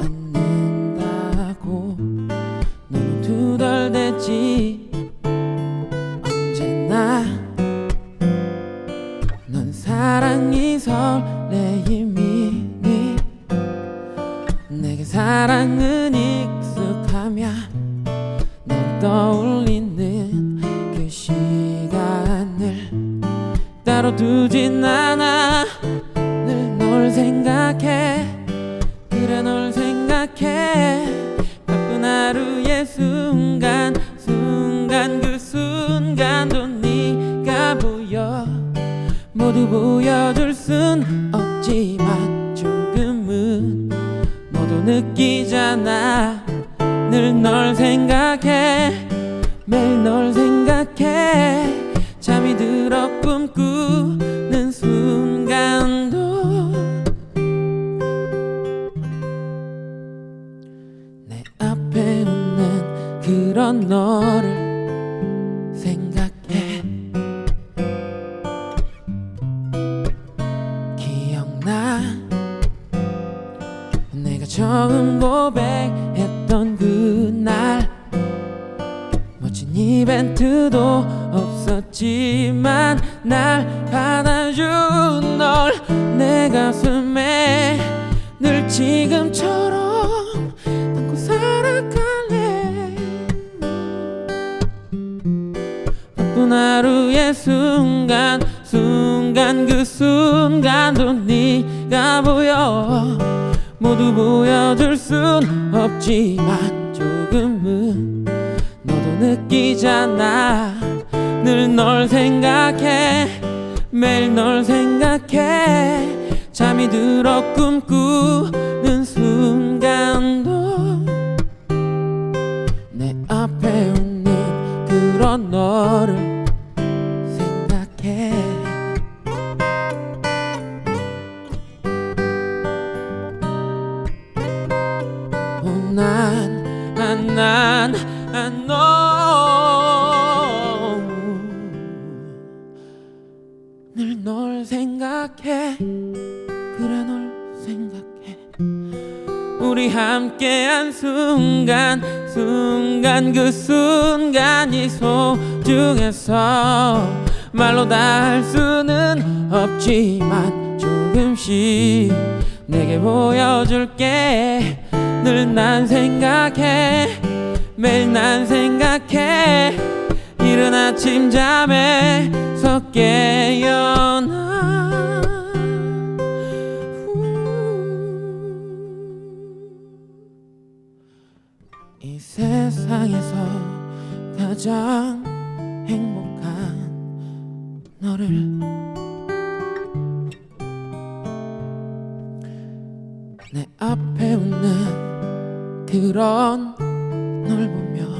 않는다고. 너는 두달 됐지 사랑이 설레임이니 내게 사랑은 익숙하며 널 떠올리는 그 시간을 따로 두진 않아. 늘 널 생각해. 그래 널 생각해. 바쁜 하루의 순간 보여줄 순 없지만 조금은 너도 느끼잖아. 늘 널 생각해 매일 널 생각해. 잠이 들어 꿈꾸는 순간도 내 앞에 웃는 그런 너를 처음 고백했던 그날 멋진 이벤트도 없었지만 날 받아준 널 내 가슴에 늘 지금처럼 담고 살아갈래. 바쁜 하루의 순간 순간 그 순간도 네가 보여 모두 보여줄 순 없지만 조금은 너도 느끼잖아. 늘 널 생각해 매일 널 생각해. 잠이 들어 꿈꾸는 순간도 내 앞에 웃는 그런 너를 어, 난난 난 너늘 널 생각해. 그래 널 생각해. 우리 함께한 순간 순간 그 순간이 소중해서 말로 다 할 수는 없지만 조금씩 내게 보여줄게 늘 난 생각해 매일 난 생각해. 이른 아침 잠에서 깨어나 이 세상에서 가장 행복한 너를. 내 앞에 웃는 그런 널 보며